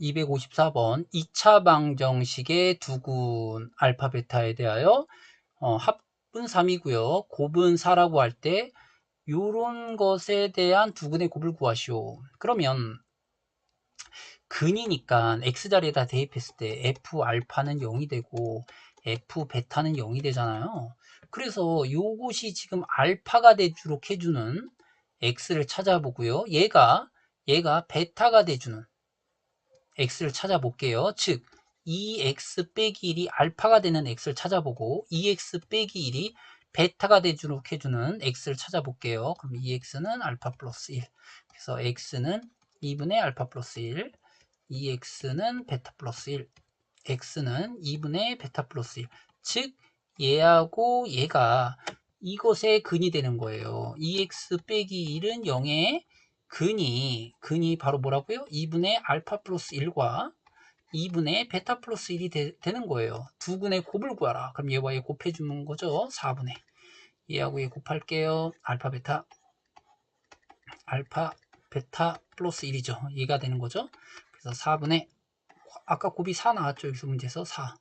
254번 2차 방정식의 두근 알파 베타에 대하여 어, 합은 3이고요. 곱은 4라고 할 때 요런 것에 대한 두근의 곱을 구하시오. 그러면 근이니까 x자리에다 대입했을 때 f 알파는 0이 되고 f 베타는 0이 되잖아요. 그래서 요것이 지금 알파가 되도록 해주는 x를 찾아보고요. 얘가 얘가 베타가 돼주는 x를 찾아볼게요. 즉 2x 빼기 1이 알파가 되는 x를 찾아보고 2x 빼기 1이 베타가 되도록 해주는 x를 찾아볼게요. 그럼 2x는 알파 플러스 1 그래서 x는 2분의 알파 플러스 1 2x는 베타 플러스 1 x는 2분의 베타 플러스 1 즉 얘하고 얘가 이것의 근이 되는 거예요. 2x 빼기 1은 0의 근이 근이 바로 뭐라고요? 2분의 알파 플러스 1과 2분의 베타 플러스 1이 되, 는 거예요. 두 근의 곱을 구하라. 그럼 얘와 얘 곱해주는 거죠. 4분의 얘하고 얘 곱할게요. 알파 베타 알파 베타 플러스 1이죠. 얘가 되는 거죠. 그래서 4분의 아까 곱이 4 나왔죠. 여기서 문제에서 4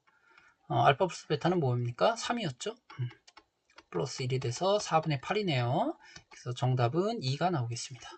어, 알파 플러스 베타는 뭐입니까? 3이었죠. 음. 플러스 1이 돼서 4분의 8이네요. 그래서 정답은 2가 나오겠습니다.